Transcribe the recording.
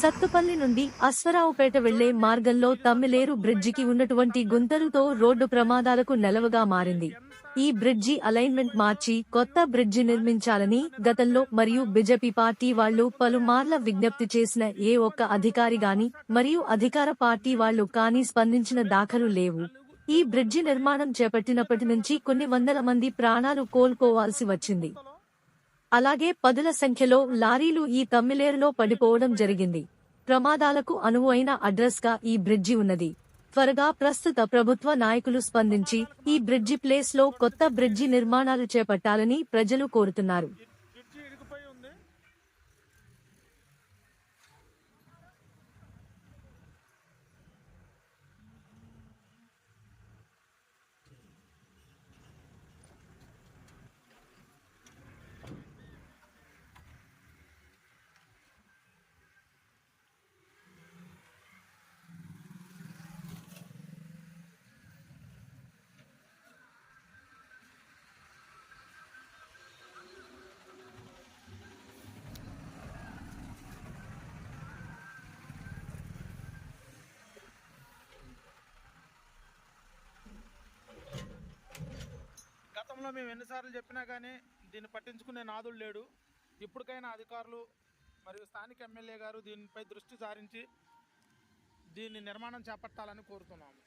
సత్తుపల్లి నుండి అశ్వరావుపేట వెళ్ళే మార్గంలో తమ్మిలేరు బ్రిడ్జికి ఉన్నటువంటి గుంతలుతో రోడ్డు ప్రమాదాలకు నెలవుగా మారింది. ఈ బ్రిడ్జి అలైన్మెంట్ మార్చి కొత్త బ్రిడ్జి నిర్మించాలని గతంలో మరియు బీజేపీ పార్టీ వాళ్ళు పలుమార్ల విజ్ఞప్తి చేసిన ఏ ఒక్క అధికారి గాని మరియు అధికార పార్టీ వాళ్ళు కానీ స్పందించిన దాఖలు లేవు. ఈ బ్రిడ్జి నిర్మాణం చేపట్టినప్పటి నుంచి కొన్ని వందల మంది ప్రాణాలు కోల్పోవాల్సి వచ్చింది. అలాగే పదుల సంఖ్యలో లారీలు ఈ తమ్మిలేరులో పడిపోవడం జరిగింది. ప్రమాదాలకు అనువైన అడ్రస్గా ఈ బ్రిడ్జి ఉన్నది. త్వరగా ప్రస్తుత ప్రభుత్వ నాయకులు స్పందించి ఈ బ్రిడ్జి ప్లేస్లో కొత్త బ్రిడ్జి నిర్మాణాలు చేపట్టాలని ప్రజలు కోరుతున్నారు. గతంలో మేము ఎన్నిసార్లు చెప్పినా కానీ దీన్ని పట్టించుకునే నాదుడు లేడు. ఇప్పటికైనా అధికారులు మరియు స్థానిక ఎమ్మెల్యే గారు దీనిపై దృష్టి సారించి దీన్ని నిర్మాణం చేపట్టాలని కోరుతున్నాము.